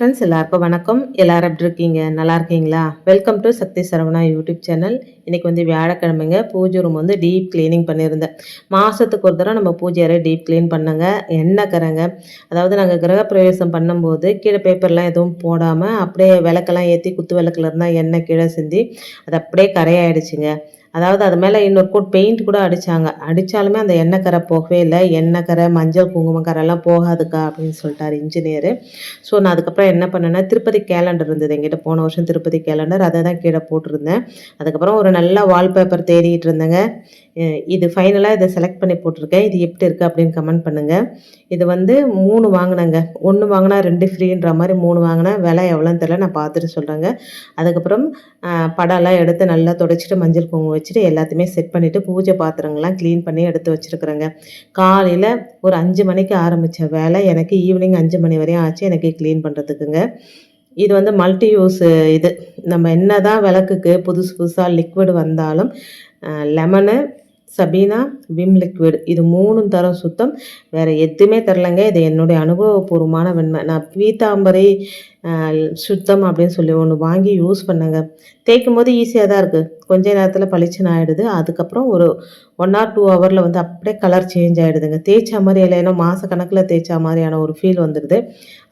Friends எல்லாருக்கும் வணக்கம். எல்லோரும் எப்படி இருக்கீங்க? நல்லா இருக்கீங்களா? Welcome to Sakthi Saravana YouTube channel. இன்றைக்கி வந்து வியாழக்கிழமைங்க. பூஜை ரூம் வந்து டீப் க்ளீனிங் பண்ணியிருந்தேன். மாதத்துக்கு ஒரு தடவை நம்ம பூஜை அறை டீப் க்ளீன் பண்ணுங்க. எண்ணெய் கரங்க? அதாவது நாங்கள் கிரகப்பிரவேசம் பண்ணும்போது கீழே பேப்பர்லாம் எதுவும் போடாமல் அப்படியே விளக்கெல்லாம் ஏற்றி குத்து விளக்குல இருந்தால் எண்ணெய் கீழே சிந்தி அது அப்படியே கரையாயிடுச்சுங்க. அதாவது அது மேலே இன்னொரு கோட் பெயிண்ட் கூட அடித்தாங்க அடித்தாலுமே அந்த எண்ணெய் கரை போகவே இல்லை. எண்ணெய் கரை மஞ்சள் குங்குமம் போகாதுக்கா அப்படின்னு சொல்லிட்டார் இன்ஜினியர் ஸோ நான் அதுக்கப்புறம் என்ன பண்ணேன்னா திருப்பதி கேலண்டர் இருந்தது. எங்கிட்ட போன வருஷம் திருப்பதி கேலண்டர் அதை தான் கீழே போட்டிருந்தேன். அதுக்கப்புறம் ஒரு நல்ல வால்பேப்பர் தேடிட்டு இருந்தேங்க. இது ஃபைனலாக இதை செலக்ட் பண்ணி போட்டிருக்கேன். இது எப்படி இருக்குது அப்படின்னு கமெண்ட் பண்ணுங்கள் இது வந்து மூணு வாங்கினேங்க. ஒன்று வாங்கினா ரெண்டு ஃப்ரீன்ற மாதிரி மூணு வாங்கினா விலை எவ்வளோன்னு தெரியல. நான் பார்த்துட்டு சொல்கிறேங்க அதுக்கப்புறம் படம்லாம் எடுத்து நல்லா தொடச்சிட்டு மஞ்சள் குங்குமம் வச்சுட்டு எல்லாத்தையுமே செட் பண்ணிவிட்டு பூஜை பாத்திரங்கள்லாம் க்ளீன் பண்ணி எடுத்து வச்சுருக்குறேங்க. காலையில் ஒரு அஞ்சு மணிக்கு ஆரம்பித்த வேலை எனக்கு ஈவினிங் அஞ்சு மணி வரையும் ஆச்சு. எனக்கு க்ளீன் பண்ணுறதுக்குங்க இது வந்து மல்டி யூஸ் இது. நம்ம என்ன தான் விளக்குக்கு புதுசு புதுசாக லிக்விட் வந்தாலும் லெமனு சபீனா விம் லிக்விட். இது மூணும் தரம் சுத்தம். வேறு எதுவுமே தரலைங்க. இது என்னுடைய அனுபவபூர்வமான வெண்மை. நான் பீத்தாம்பரை சுத்தம் அப்படின்னு சொல்லி ஒன்று வாங்கி யூஸ் பண்ணேங்க. தேய்க்கும் போது ஈஸியாக தான் இருக்குது கொஞ்ச நேரத்தில் பளிச்சுன்னு ஆகிடுது அதுக்கப்புறம் ஒரு ஒன் ஆர் டூ ஹவரில் வந்து அப்படியே கலர் சேஞ்ச் ஆகிடுதுங்க தேய்ச்சா மாதிரி இல்லை ஏன்னா தேய்ச்சா மாதிரியான ஒரு ஃபீல் வந்துடுது.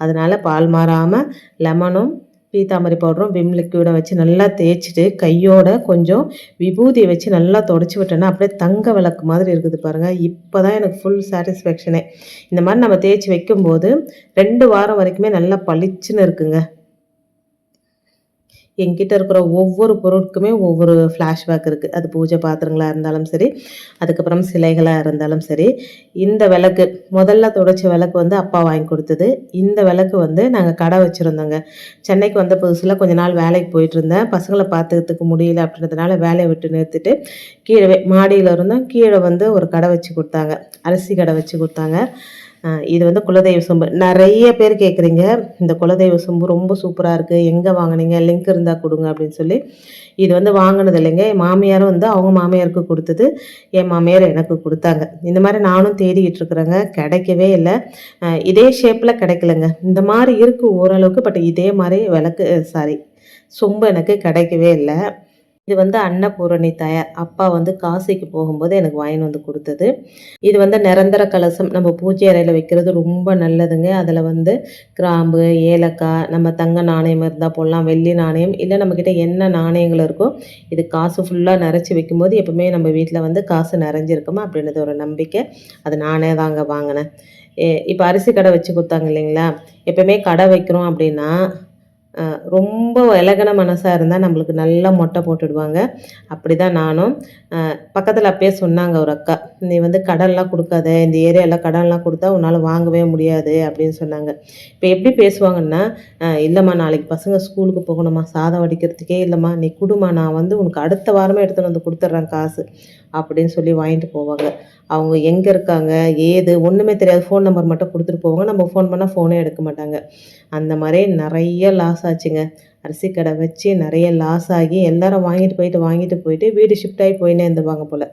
அதனால் பால் மாறாமல் லெமனும் பீத்தாம்பரி பவுடரும் விம் லிக்யூடை வச்சு நல்லா தேய்ச்சிட்டு கையோட கொஞ்சம் விபூதியை வச்சு நல்லா தொடச்சி விட்டேன்னா அப்படியே தங்க விளக்கு மாதிரி இருக்குது பாருங்கள் இப்போ தான் எனக்கு ஃபுல் சாட்டிஸ்ஃபேக்ஷனே இந்த மாதிரி நம்ம தேய்ச்சி வைக்கும்போது ரெண்டு வாரம் வரைக்குமே நல்லா பளிச்சுன்னு இருக்குங்க. என்கிட்ட இருக்கிற ஒவ்வொரு பொருட்குமே ஒவ்வொரு ஃப்ளாஷ்பேக் இருக்குது அது பூஜை பாத்திரங்களாக இருந்தாலும் சரி அதுக்கப்புறம் சிலைகளாக இருந்தாலும் சரி. இந்த விளக்கு முதல்ல துடைச்ச விளக்கு வந்து அப்பா வாங்கி கொடுத்தது. இந்த விளக்கு வந்து நாங்கள் கடை வச்சுருந்தோங்க. சென்னைக்கு வந்த புதுசில் கொஞ்ச நாள் வேலைக்கு போயிட்டு இருந்தேன். பசங்களை பார்த்துக்கிறதுக்கு முடியல அப்படின்றதுனால வேலையை விட்டு நிறுத்திட்டு கீழே மாடியில் இருந்தோம் கீழே வந்து ஒரு கடை வச்சு கொடுத்தாங்க. அரிசி கடை வச்சு கொடுத்தாங்க. இது வந்து குலதெய்வ சொம்பு. நிறைய பேர் கேட்குறீங்க இந்த குலதெய்வ சொம்பு ரொம்ப சூப்பராக இருக்குது எங்கே வாங்கினீங்க லிங்க் இருந்தால் கொடுங்க அப்படின்னு சொல்லி. இது வந்து வாங்கினது இல்லைங்க. என் மாமியாரும் வந்து அவங்க மாமியாருக்கு கொடுத்தது என் மாமியார் எனக்கு கொடுத்தாங்க. இந்த மாதிரி நானும் தேடிக்கிட்டு இருக்கிறேங்க கிடைக்கவே இல்லை. இதே ஷேப்பில் கிடைக்கலங்க. இந்த மாதிரி இருக்குது ஓரளவுக்கு பட் இதே மாதிரி விளக்கு சாரி சொம்பு எனக்கு கிடைக்கவே இல்லை. இது வந்து அன்னபூரணி தயார். அப்பா வந்து காசிக்கு போகும்போது எனக்கு வாங்கின்னு வந்து கொடுத்தது. இது வந்து நிரந்தர கலசம். நம்ம பூஜை அறையில் வைக்கிறது ரொம்ப நல்லதுங்க. அதில் வந்து கிராம்பு ஏலக்காய் நம்ம தங்க நாணயம் இருந்தால் போடலாம் வெள்ளி நாணயம் இல்லை நம்மக்கிட்ட என்ன நாணயங்கள் இருக்கோ இது காசு ஃபுல்லாக நிறச்சி வைக்கும்போது எப்பவுமே நம்ம வீட்டில் வந்து காசு நிறைஞ்சிருக்குமா அப்படின்றது ஒரு நம்பிக்கை. அது நானே தாங்க வாங்கினேன். இப்போ அரிசி கடை வச்சு கொடுத்தாங்க இல்லைங்களா? எப்போவுமே கடை வைக்கிறோம் அப்படின்னா ரொம்ப இலகன மனசாக இருந்தால் நம்மளுக்கு நல்லா மொட்டை போட்டுடுவாங்க. அப்படி தான் நானும் பக்கத்தில் அப்பயே சொன்னாங்க ஒரு அக்கா நீ வந்து கடன்லாம் கொடுக்காத இந்த ஏரியாவில் கடன்லாம் கொடுத்தா உன்னால் வாங்கவே முடியாது. அப்படின்னு சொன்னாங்க. இப்போ எப்படி பேசுவாங்கன்னா இல்லைம்மா நாளைக்கு பசங்க ஸ்கூலுக்கு போகணுமா சாதம் வடிக்கிறதுக்கே இல்லைம்மா நீ கொடுமா நான் வந்து உனக்கு அடுத்த வாரமே எடுத்துகிட்டு வந்து கொடுத்துட்றேன் காசு. அப்படின்னு சொல்லி வாங்கிட்டு போவாங்க. அவங்க எங்கே இருக்காங்க ஏது ஒன்றுமே தெரியாது. ஃபோன் நம்பர் மட்டும் கொடுத்துட்டு போவாங்க. நம்ம ஃபோன் பண்ணால் ஃபோனே எடுக்க மாட்டாங்க. அந்த மாதிரி நிறைய லாஸ் ஆச்சுங்க. அரிசி கடை வச்சு நிறைய லாஸ் ஆகி எல்லாரும் வாங்கிட்டு போயிட்டு வாங்கிட்டு போயிட்டு வீடு ஷிஃப்ட் ஆகி போயின்னே இருந்துவாங்க போல்.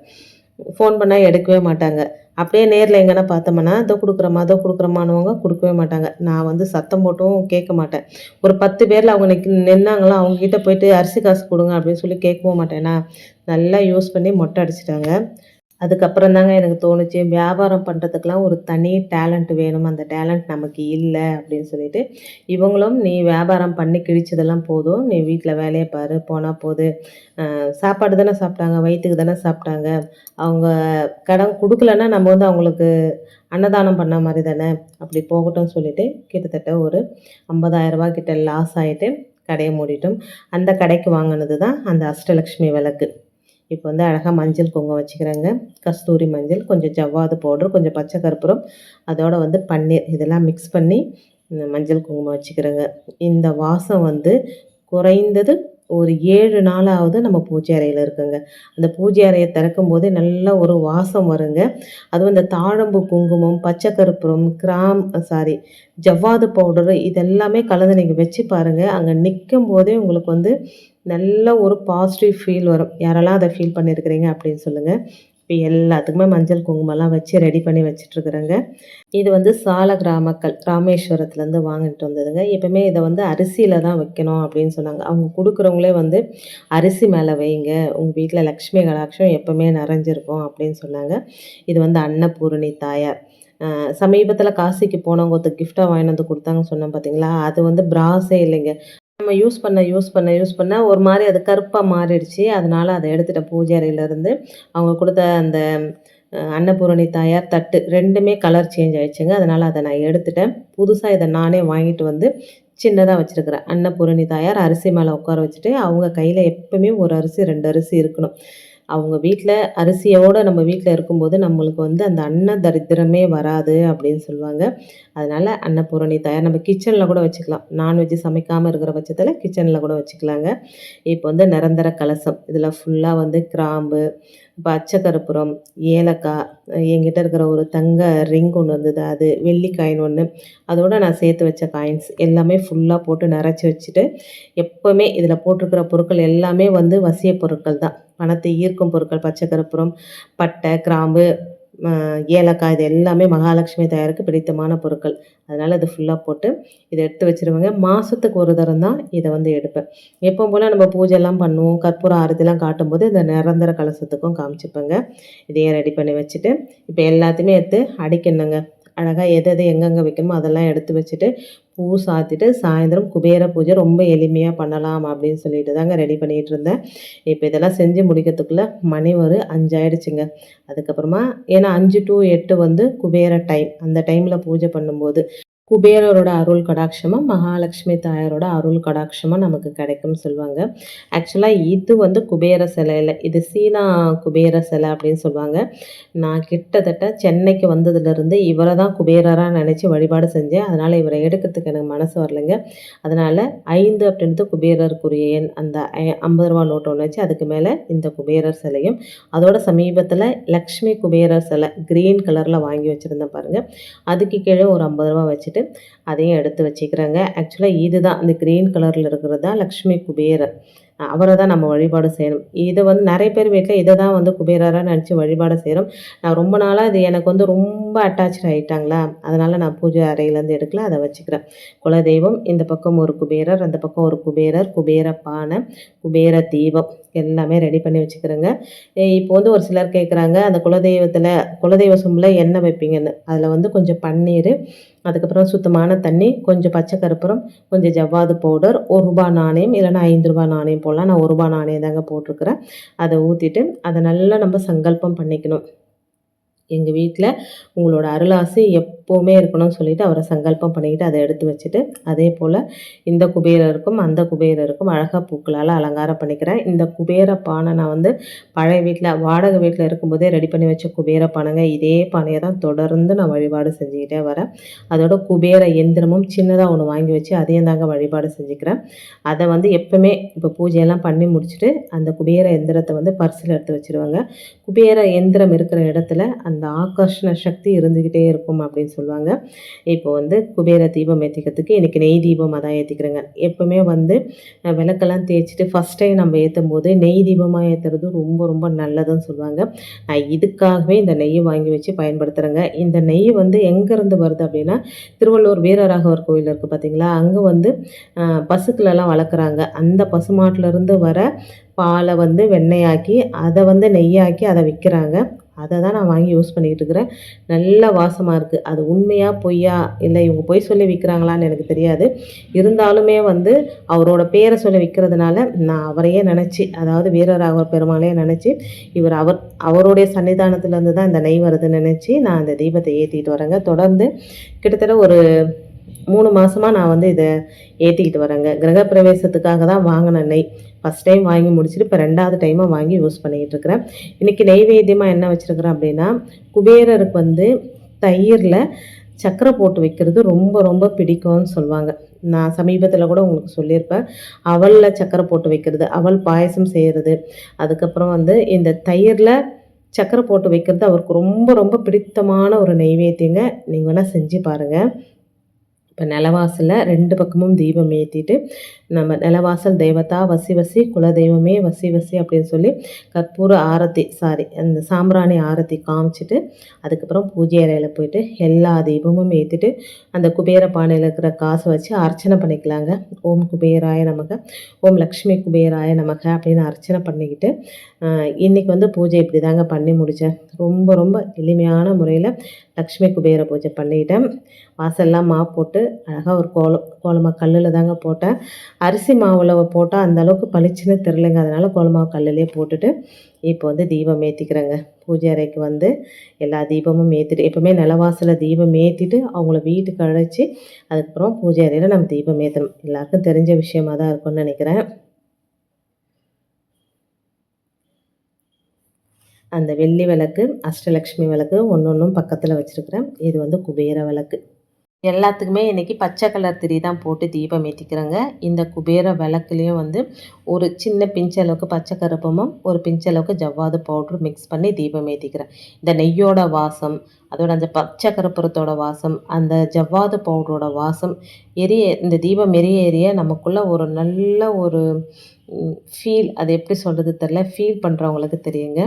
ஃபோன் பண்ணால் எடுக்கவே மாட்டாங்க. அப்படியே நேரில் எங்கன்னா பார்த்தோம்னா இதோ கொடுக்குறமா இதோ கொடுக்குறமானவங்க கொடுக்கவே மாட்டாங்க. நான் வந்து சத்தம் போட்டும் கேட்க மாட்டேன். ஒரு பத்து பேரில் அவங்க நிற்க நின்னாங்களோ அவங்கக்கிட்ட போயிட்டு அரிசி காசு கொடுங்க அப்படின்னு சொல்லி கேட்கவும் மாட்டேன்னா நல்லா யூஸ் பண்ணி மொட்டை அடிச்சிட்டாங்க. அதுக்கப்புறம் தாங்க எனக்கு தோணுச்சு வியாபாரம் பண்ணுறதுக்கெலாம் ஒரு தனி டேலண்ட் வேணும். அந்த டேலண்ட் நமக்கு இல்லை அப்படின்னு சொல்லிட்டு இவங்களும் நீ வியாபாரம் பண்ணி கிழிச்சதெல்லாம் போதும். நீ வீட்டில் வேலையை பாரு போனால் போது. சாப்பாடு தானே சாப்பிட்டாங்க வயிற்றுக்கு தானே சாப்பிட்டாங்க. அவங்க கடன் கொடுக்கலன்னா நம்ம வந்து அவங்களுக்கு அன்னதானம் பண்ண மாதிரி தானே. அப்படி போகட்டும் சொல்லிட்டு கிட்டத்தட்ட ஒரு 50000 கிட்ட லாஸ் ஆகிட்டு கடையை மூடிட்டோம். அந்த கடைக்கு வாங்கினது தான் அந்த அஷ்டலக்ஷ்மி விளக்கு. இப்போ வந்து அழகாக மஞ்சள் குங்குமம் வச்சுக்கிறேங்க. கஸ்தூரி மஞ்சள் கொஞ்சம் ஜவ்வாது பவுடர் கொஞ்சம் பச்சை கற்பூரம் அதோடு வந்து பன்னீர் இதெல்லாம் மிக்ஸ் பண்ணி மஞ்சள் குங்குமம் வச்சுக்கிறேங்க. இந்த வாசம் வந்து குறைந்தது ஒரு ஏழு நாளாவது நம்ம பூஜை அறையில் இருக்குங்க. அந்த பூஜை அறையை திறக்கும் போதே நல்ல ஒரு வாசம் வருங்க. அதுவும் இந்த தாழம்பு குங்குமம் பச்சை கற்பூரம் கிராம் சாரி ஜவ்வாது பவுடரு இதெல்லாமே கலந்து நீங்கள் வச்சு பாருங்கள் அங்கே நிற்கும் போதே உங்களுக்கு வந்து நல்ல ஒரு பாசிட்டிவ் ஃபீல் வரும். யாரெல்லாம் அதை ஃபீல் பண்ணியிருக்கிறீங்க அப்படின்னு சொல்லுங்கள் இப்போ எல்லாத்துக்குமே மஞ்சள் குங்குமம்லாம் வச்சு ரெடி பண்ணி வச்சிட்ருக்குறேங்க இது வந்து சால கிராமக்கள் ராமேஸ்வரத்துலேருந்து வாங்கிட்டு வந்ததுங்க. எப்பவுமே இதை வந்து அரிசியில் தான் வைக்கணும் அப்படின்னு சொன்னாங்க. அவங்க கொடுக்குறவங்களே வந்து அரிசி மேலே வைங்க உங்கள் வீட்டில் லக்ஷ்மி கடாட்சம் எப்போவுமே நிறைஞ்சிருக்கும் அப்படின்னு சொன்னாங்க. இது வந்து அன்னபூரணி தாயார். சமீபத்தில் காசிக்கு போனவங்க ஒருத்தர் கிஃப்டாக வாங்கிட்டு வந்து கொடுத்தாங்கன்னு சொன்னேன் பார்த்தீங்களா அது வந்து பிராஸே இல்லைங்க. நம்ம யூஸ் பண்ண யூஸ் பண்ண யூஸ் பண்ண ஒரு மாதிரி அது கருப்பாக மாறிடுச்சு. அதனால் அதை எடுத்துட்டேன் பூஜை அறையிலேருந்து அவங்க கொடுத்த அந்த அன்னபூரணி தாயார் தட்டு ரெண்டுமே கலர் சேஞ்ச் ஆயிடுச்சுங்க. அதனால் அதை நான் எடுத்துட்டேன். புதுசாக இதை நானே வாங்கிட்டு வந்து சின்னதாக வச்சுருக்கிறேன். அன்னபூரணி தாயார் அரிசி மேலே உட்கார வச்சுட்டு அவங்க கையில் எப்பவுமே ஒரு அரிசி ரெண்டு அரிசி இருக்கணும். அவங்க வீட்டில் அரிசியோடு நம்ம வீட்டில் இருக்கும்போது நம்மளுக்கு வந்து அந்த அன்ன தரித்திரமே வராது அப்படின்னு சொல்லுவாங்க. அதனால் அன்னபூரணி தயார். நம்ம கிச்சனில் கூட வச்சுக்கலாம். நான்வெஜ் சமைக்காமல் இருக்கிற பட்சத்தில் கிச்சனில் கூட வச்சுக்கலாங்க. இப்போ வந்து நிரந்தர கலசம். இதில் ஃபுல்லாக வந்து கிராம்பு பச்சை கருப்புறம் ஏலக்காய் என்கிட்ட இருக்கிற ஒரு தங்க ரிங் ஒன்று வந்தது அது வெள்ளி காயின் ஒன்று அதோடு நான் சேர்த்து வச்ச காயின்ஸ் எல்லாமே ஃபுல்லாக போட்டு நிறச்சி வச்சுட்டு எப்போவுமே இதில் போட்டிருக்கிற பொருட்கள் எல்லாமே வந்து வசிய பொருட்கள் தான். பணத்தை ஈர்க்கும் பொருட்கள் பச்சை கருப்புறம் பட்டை கிராம்பு ஏலக்காய் இது எல்லாமே மகாலட்சுமி தயாருக்கு பிடித்தமான பொருட்கள். அதனால் அது ஃபுல்லாக போட்டு இதை எடுத்து வச்சிருவேங்க. மாதத்துக்கு ஒரு தரம் தான் இதை வந்து எடுப்பேன். எப்போ போல் நம்ம பூஜைலாம் பண்ணுவோம். கற்பூரம் ஆரத்திலாம் காட்டும்போது இந்த நிரந்தர கலசத்துக்கும் காமிச்சிப்பேங்க. இதையே ரெடி பண்ணி வச்சுட்டு இப்போ எல்லாத்தையுமே எடுத்து அடிக்கணுங்க. அழகாக எது எது எங்கெங்கே வைக்கணுமோ அதெல்லாம் எடுத்து வச்சுட்டு பூ சாத்திட்டு சாயந்தரம் குபேர பூஜை ரொம்ப எளிமையாக பண்ணலாம் அப்படின்னு சொல்லிட்டு தாங்க ரெடி பண்ணிகிட்டு இருந்தேன். இப்போ இதெல்லாம் செஞ்சு முடிக்கிறதுக்குள்ளே மணி ஒரு அஞ்சாயிடுச்சுங்க. அதுக்கப்புறமா ஏன்னா அஞ்சு டு எட்டு வந்து குபேர டைம் அந்த டைமில் பூஜை பண்ணும்போது குபேரரோட அருள் கடாட்சமாக மகாலட்சுமி தாயாரோட அருள் கடாட்சமாக நமக்கு கிடைக்கும்னு சொல்லுவாங்க. ஆக்சுவலாக இது வந்து குபேர சிலையில் இது சீனா குபேர சிலை அப்படின்னு சொல்லுவாங்க. நான் கிட்டத்தட்ட சென்னைக்கு வந்ததுலேருந்து இவரை தான் குபேரராக நினச்சி வழிபாடு செஞ்சேன். அதனால் இவரை எடுக்கிறதுக்கு எனக்கு மனசு வரலைங்க. அதனால் ஐந்து அப்படின்றது குபேரருக்குரிய எண். அந்த ஐம்பது ரூபா நோட்டு ஒன்று வச்சு அதுக்கு மேலே இந்த குபேரர் சிலையும் அதோட சமீபத்தில் லக்ஷ்மி குபேரர் சிலை க்ரீன் கலரில் வாங்கி வச்சுருந்தேன் பாருங்கள் அதுக்கு கீழே ஒரு ஐம்பது ரூபா வச்சுட்டு அதையும் எடுத்து வச்சுக்கிறாங்க. ஆக்சுவலாக இதுதான் அந்த க்ரீன் கலரில் இருக்கிறது தான் லக்ஷ்மி குபேரர் அவரை தான் நம்ம வழிபாடு செய்யணும். இதை வந்து நிறைய பேர் வீட்டில் இதை தான் வந்து குபேரராக நினச்சி வழிபாடு செய்கிறோம் நான் ரொம்ப நாளாக இது எனக்கு வந்து ரொம்ப அட்டாச் ஆகிட்டாங்களா அதனால் நான் பூஜை அறையிலேருந்து எடுக்கல அதை வச்சுக்கிறேன். குலதெய்வம் இந்த பக்கம் ஒரு குபேரர் அந்த பக்கம் ஒரு குபேரர் குபேர பானை குபேர தீபம். எல்லாமே ரெடி பண்ணி வச்சுக்கிறேங்க. இப்போ வந்து ஒரு சிலர் கேட்குறாங்க அந்த குலதெய்வத்தில் குலதெய்வ சொம்பில் எண்ணெய் வைப்பீங்கன்னு. அதில் வந்து கொஞ்சம் பன்னீர் அதுக்கப்புறம் சுத்தமான தண்ணி கொஞ்சம் பச்சை கருப்புறம் கொஞ்சம் ஜவ்வாது பவுடர் ஒரு ரூபா நாணயம் இல்லைன்னா ஐந்து ரூபா நாணயம் போடலாம். நான் ஒரு ரூபா நாணயம் தாங்க போட்டிருக்கிறேன். அதை ஊற்றிட்டு அதை நல்லா நம்ம சங்கல்பம் பண்ணிக்கணும். எங்கள் வீட்டில் உங்களோட அருளாசி எப்போவுமே இருக்கணும்னு சொல்லிட்டு அவரை சங்கல்பம் பண்ணிக்கிட்டு அதை எடுத்து வச்சுட்டு அதே போல் இந்த குபேரருக்கும் அந்த குபேரருக்கும் அழகாக பூக்களால் அலங்காரம் பண்ணிக்கிறேன். இந்த குபேர பானை நான் வந்து பழைய வீட்டில் வாடகை வீட்டில் இருக்கும்போதே ரெடி பண்ணி வச்ச குபேர பானைங்க. இதே பானையை தான் தொடர்ந்து நான் வழிபாடு செஞ்சுக்கிட்டே வரேன். அதோட குபேர எந்திரமும் சின்னதாக ஒன்று வாங்கி வச்சு அதையும் தாங்க வழிபாடு செஞ்சுக்கிறேன். அதை வந்து எப்போவுமே இப்போ பூஜையெல்லாம் பண்ணி முடிச்சுட்டு அந்த குபேர எந்திரத்தை வந்து பர்ஸில் எடுத்து வச்சுருவாங்க. குபேர எந்திரம் இருக்கிற இடத்துல அந்த ஆகர்ஷண சக்தி இருந்துக்கிட்டே இருக்கும் அப்படின்னு சொல்லுவாங்க. இப்போ வந்து குபேர தீபம் ஏற்றிக்கிறதுக்கு இன்றைக்கி நெய் தீபமாக தான் ஏற்றிக்கிறேங்க எப்போவுமே வந்து விளக்கெல்லாம் தேய்ச்சிட்டு ஃபஸ்ட் டைம் நம்ம ஏற்றும் போது நெய் தீபமாக ஏற்றுறது ரொம்ப ரொம்ப நல்லதுன்னு சொல்லுவாங்க. நான் இதுக்காகவே இந்த நெய்யை வாங்கி வச்சு பயன்படுத்துகிறேங்க இந்த நெய் வந்து எங்கேருந்து வருது அப்படின்னா திருவள்ளூர் வீரராகவர் கோயில் இருக்குது பார்த்தீங்களா அங்கே வந்து பசுக்களெல்லாம் வளர்க்குறாங்க. அந்த பசுமாட்டிலேருந்து வர பாலை வந்து வெண்ணெயாக்கி அதை வந்து நெய்யாக்கி அதை விற்கிறாங்க. அதை தான் நான் வாங்கி யூஸ் பண்ணிக்கிட்டு இருக்கிறேன். நல்ல வாசமாக இருக்குது அது உண்மையாக பொய்யா? இல்லை இவங்க பொய் சொல்லி விற்கிறாங்களான்னு எனக்கு தெரியாது. இருந்தாலுமே வந்து அவரோட பேரை சொல்லி விற்கிறதுனால நான் அவரையே நினச்சி அதாவது வீரராகவர் பெருமாளையே நினச்சி இவர் அவர் அவருடைய சன்னிதானத்துலேருந்து தான் இந்த நெய் வருதுன்னு நினச்சி நான் அந்த தீபத்தை ஏற்றிக்கிட்டு வரேங்க. தொடர்ந்து கிட்டத்தட்ட ஒரு மூணு மாதமாக நான் வந்து இதை ஏற்றிக்கிட்டு வரேங்க. கிரகப்பிரவேசத்துக்காக தான் வாங்கின நெய். ஃபஸ்ட் டைம் வாங்கி முடிச்சுட்டு இப்போ ரெண்டாவது டைமாக வாங்கி யூஸ் பண்ணிக்கிட்டு இருக்கிறேன் இன்றைக்கி நெய்வேத்தியமாக என்ன வச்சுருக்கிறேன் அப்படின்னா குபேரருக்கு வந்து தயிரில் சக்கரை போட்டு வைக்கிறது ரொம்ப ரொம்ப பிடிக்கும்னு சொல்லுவாங்க. நான் சமீபத்தில் கூட உங்களுக்கு சொல்லியிருப்பேன். அவலில் சக்கரை போட்டு வைக்கிறது அவல் பாயசம் செய்கிறது அதுக்கப்புறம் வந்து இந்த தயிரில் சக்கரை போட்டு வைக்கிறது அவருக்கு ரொம்ப ரொம்ப பிடித்தமான ஒரு நெய்வேத்தியங்க நீங்கள் வேணால் செஞ்சு பாருங்கள் இப்போ நிலவாசலில் ரெண்டு பக்கமும் தீபம் ஏற்றிட்டு நம்ம நிலவாசல் தெய்வத்தா வசி வசி குலதெய்வமே வசி வசி அப்படின்னு சொல்லி கற்பூர ஆரத்தி சாரி அந்த சாம்பிராணி ஆரத்தி காமிச்சிட்டு அதுக்கப்புறம் பூஜை அறையில் போயிட்டு எல்லா தீபமும் ஏற்றிட்டு அந்த குபேர பானையில் இருக்கிற காசை வச்சு அர்ச்சனை பண்ணிக்கலாங்க. ஓம் குபேராய நமக ஓம் லக்ஷ்மி குபேராய நமக அப்படின்னு அர்ச்சனை பண்ணிக்கிட்டு இன்றைக்கி வந்து பூஜை இப்படி தாங்க பண்ணி முடித்தேன் ரொம்ப ரொம்ப எளிமையான முறையில் லக்ஷ்மி குபேர பூஜை பண்ணிக்கிட்டேன். வாசல்லாம் மா போட்டு அழகாக ஒரு கோலம் கோலமா கல்லில் தாங்க போட்டேன். அரிசி மாவில் போட்டால் அந்தளவுக்கு பளிச்சுன்னு தெரிலங்க அதனால் கோலமாவு கல்லுலேயே போட்டுட்டு இப்போ வந்து தீபம் ஏற்றிக்கிறேங்க பூஜை அறைக்கு வந்து எல்லா தீபமும் ஏற்றிட்டு எப்போவுமே நிலவாசலில் தீபம் ஏற்றிட்டு அவங்கள வீட்டுக்கு அழைச்சி அதுக்கப்புறம் பூஜை அறையில் நம்ம தீபம் ஏற்றணும் எல்லாருக்கும் தெரிஞ்ச விஷயமாக தான் இருக்கும்னு நினைக்கிறேன். அந்த வெள்ளி விளக்கு அஷ்டலக்ஷ்மி விளக்கு ஒன்று ஒன்றும் பக்கத்தில் வச்சுருக்கிறேன். இது வந்து குபேர விளக்கு. எல்லாத்துக்குமே இன்றைக்கி பச்சை கலர் திரி தான் போட்டு தீபம் ஏற்றிக்கிறேங்க இந்த குபேர விளக்குலேயும் வந்து ஒரு சின்ன பிஞ்ச அளவுக்கு பச்சை கருப்பமும் ஒரு பிஞ்ச அளவுக்கு ஜவ்வாது பவுட்ரு மிக்ஸ் பண்ணி தீபம் ஏற்றிக்கிறேன் இந்த நெய்யோட வாசம் அதோட அந்த பச்சை கருப்புறத்தோட வாசம் அந்த ஜவ்வாது பவுடரோட வாசம் எரிய இந்த தீபம் எரிய எரிய நமக்குள்ளே ஒரு நல்ல ஒரு ஃபீல் அது எப்படி சொல்கிறது தெரில ஃபீல் பண்ணுறவங்களுக்கு தெரியுங்க.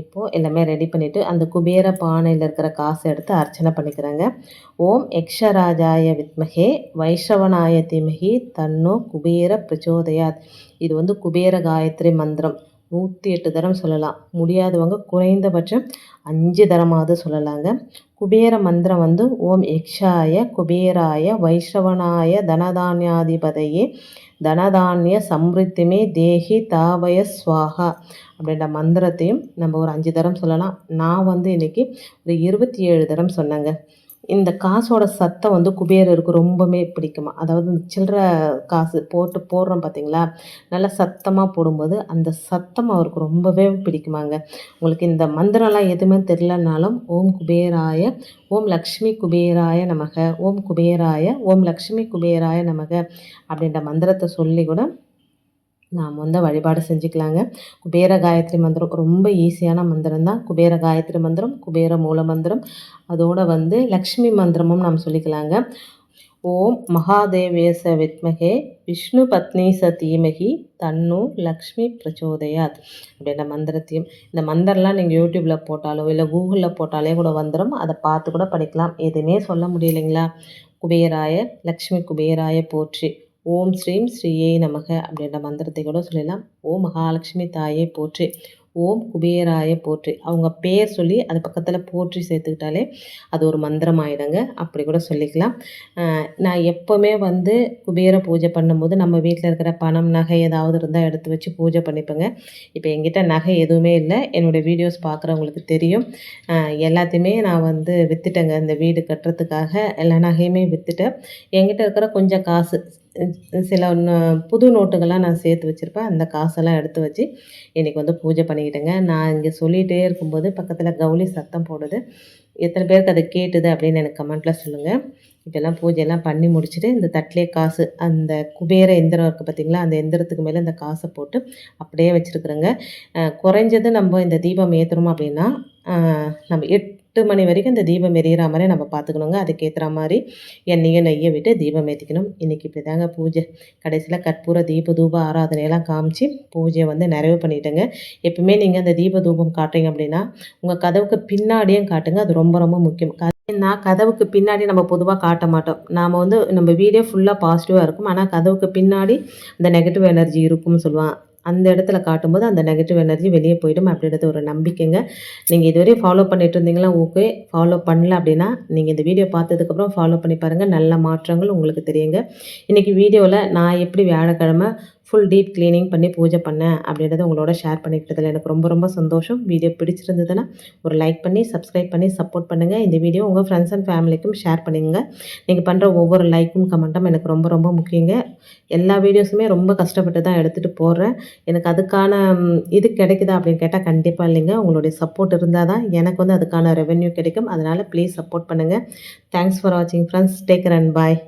இப்போது எல்லாமே ரெடி பண்ணிவிட்டு அந்த குபேர பானையில் இருக்கிற காசை எடுத்து அர்ச்சனை பண்ணிக்கிறாங்க. ஓம் யக்ஷராஜாய வித்மகே வைஷ்ணவனாய திமகி தன்னோ குபேர பிரச்சோதயாத். இது வந்து குபேர காயத்ரி மந்திரம். நூற்றி எட்டு தரம் சொல்லலாம். முடியாதவங்க குறைந்தபட்சம் அஞ்சு தரமாவது சொல்லலாங்க. குபேர மந்திரம் வந்து ஓம் யக்ஷாய குபேராய வைஷ்ணவனாய தனதானியாதிபதையே தனதானிய சம்ருத்திமே தேஹி தாவய ஸ்வாகா அப்படின்ற மந்திரத்தையும் நம்ம ஒரு அஞ்சு தரம் சொல்லலாம். நான் வந்து இன்றைக்கி ஒரு இருபத்தி ஏழு தரம் சொன்னேங்க. இந்த காசோட சத்தம் வந்து குபேரருக்கு ரொம்பவே பிடிக்குமா? அதாவது இந்த சில்லற காசு போட்டு போடுறோம் பார்த்தீங்களா நல்லா சத்தமாக போடும்போது அந்த சத்தம் அவருக்கு ரொம்பவே பிடிக்குமாங்க. உங்களுக்கு இந்த மந்திரம்லாம் எதுவுமே தெரிலனாலும் ஓம் குபேராய ஓம் லக்ஷ்மி குபேராய நமக ஓம் குபேராய ஓம் லக்ஷ்மி குபேராய நமக அப்படின்ற மந்திரத்தை சொல்லி கூட நாம் வந்து வழிபாடு செஞ்சுக்கலாங்க. குபேர காயத்ரி மந்திரம் ரொம்ப ஈஸியான மந்திரம் தான். குபேர காயத்ரி மந்திரம் குபேர மூல மந்திரம் அதோடு வந்து லக்ஷ்மி மந்திரமும் நாம் சொல்லிக்கலாங்க. ஓம் மகாதேவேச வித்மகே விஷ்ணு பத்னி ச தீமகி தன்னு லக்ஷ்மி பிரச்சோதயாத் அப்படின்ற மந்திரத்தையும் இந்த மந்திரம்லாம் நீங்கள் யூடியூப்பில் போட்டாலோ இல்லை கூகுளில் போட்டாலே கூட வந்துடும் அதை பார்த்து கூட படிக்கலாம். எதுவுமே சொல்ல முடியலைங்களா? குபேராய லக்ஷ்மி குபேராய போற்றி. ஓம் ஸ்ரீம் ஸ்ரீயே நமக அப்படின்ற மந்திரத்தை கூட சொல்லலாம் ஓம் மகாலட்சுமி தாயே போற்றி ஓம் குபேராய போற்றி. அவங்க பேர் சொல்லி அது பக்கத்தில் போற்றி சேர்த்துக்கிட்டாலே அது ஒரு மந்திரம் ஆகிடுங்க அப்படி கூட சொல்லிக்கலாம். நான் எப்போவுமே வந்து குபேர பூஜை பண்ணும்போது நம்ம வீட்டில் இருக்கிற பணம் நகை ஏதாவது இருந்தால் எடுத்து வச்சு பூஜை பண்ணிப்பேங்க. இப்போ எங்கிட்ட நகை எதுவுமே இல்லை. என்னுடைய வீடியோஸ் பார்க்குறவங்களுக்கு தெரியும். எல்லாத்தையுமே நான் வந்து விற்றுட்டேங்க இந்த வீடு கட்டுறதுக்காக எல்லா நகையுமே விற்றுட்டேன் எங்கிட்ட இருக்கிற கொஞ்சம் காசு சில புது நோட்டுகள்லாம் நான் சேர்த்து வச்சுருப்பேன். அந்த காசெல்லாம் எடுத்து வச்சு இன்றைக்கி வந்து பூஜை பண்ணிக்கிட்டேங்க. நான் இங்கே சொல்லிகிட்டே இருக்கும்போது பக்கத்தில் கவுளி சத்தம் போடுது. எத்தனை பேருக்கு அதை கேட்டுது அப்படின்னு எனக்கு கமெண்ட்டில் சொல்லுங்கள் இப்போல்லாம் பூஜையெல்லாம் பண்ணி முடிச்சுட்டு இந்த தட்டிலே காசு அந்த குபேர எந்திரம் இருக்குது பார்த்திங்களா அந்த எந்திரத்துக்கு மேலே இந்த காசை போட்டு அப்படியே வச்சுருக்குறேங்க. குறைஞ்சது நம்ம இந்த தீபம் ஏற்றுறோம் அப்படின்னா நம்ம எட் எட்டு மணி வரைக்கும் இந்த தீபம் எரியிற மாதிரி நம்ம பார்த்துக்கணுங்க. அதுக்கேற்ற மாதிரி எண்ணெயை நெய்யை விட்டு தீபம் ஏற்றிக்கணும் இன்றைக்கி இப்படி தாங்க பூஜை. கடைசியில் கற்பூர தீப தூப ஆராதனையெல்லாம் காமிச்சு பூஜையை வந்து நிறைவு பண்ணிட்டேங்க. எப்பவுமே நீங்கள் அந்த தீப தூபம் காட்டுறீங்க அப்படின்னா உங்கள் கதவுக்கு பின்னாடியும் காட்டுங்க. அது ரொம்ப ரொம்ப முக்கியம். நான் கதவுக்கு பின்னாடி நம்ம பொதுவாக காட்ட மாட்டோம். நாம் வந்து நம்ம வீடியோ ஃபுல்லாக பாசிட்டிவாக இருக்கும். ஆனால் கதவுக்கு பின்னாடி அந்த நெகட்டிவ் எனர்ஜி இருக்கும்னு சொல்லுவான் அந்த இடத்துல காட்டும்போது அந்த நெகட்டிவ் எனர்ஜி வெளியே போயிடும் அப்படின்றது ஒரு நம்பிக்கைங்க. நீங்கள் இதுவரை ஃபாலோ பண்ணிட்டு இருந்தீங்களா? ஓகே ஃபாலோ பண்ணல அப்படின்னா நீங்கள் இந்த வீடியோ பார்த்ததுக்கப்புறம் ஃபாலோ பண்ணி பாருங்கள் நல்ல மாற்றங்கள் உங்களுக்கு தெரியுங்க. இன்றைக்கி வீடியோவில் நான் எப்படி வியாழக்கிழமை ஃபுல் டீப் க்ளீனிங் பண்ணி பூஜை பண்ணேன் அப்படின்றத உங்களோட ஷேர் பண்ணிக்கிட்டதில் எனக்கு ரொம்ப ரொம்ப சந்தோஷம். வீடியோ பிடிச்சிருந்ததுன்னா ஒரு லைக் பண்ணி சப்ஸ்கிரைப் பண்ணி சப்போர்ட் பண்ணுங்கள் இந்த வீடியோ உங்கள் ஃப்ரெண்ட்ஸ் அண்ட் ஃபேமிலிக்கும் ஷேர் பண்ணுங்க நீங்கள் பண்ணுற ஒவ்வொரு லைக்கும் கமெண்ட்டும் எனக்கு ரொம்ப ரொம்ப முக்கியங்க. எல்லா வீடியோஸுமே ரொம்ப கஷ்டப்பட்டு தான் எடுத்துகிட்டு போடுறேன் எனக்கு அதுக்கான இது கிடைக்குதா அப்படின்னு கேட்டால் கண்டிப்பாக இல்லைங்க. உங்களுடைய சப்போர்ட் இருந்தால் தான் எனக்கு வந்து அதுக்கான ரெவென்யூ கிடைக்கும். அதனால் ப்ளீஸ் சப்போர்ட் பண்ணுங்கள் தேங்க்ஸ் ஃபார் வாட்சிங் ஃப்ரெண்ட்ஸ் டேக் அண்ட் பாய்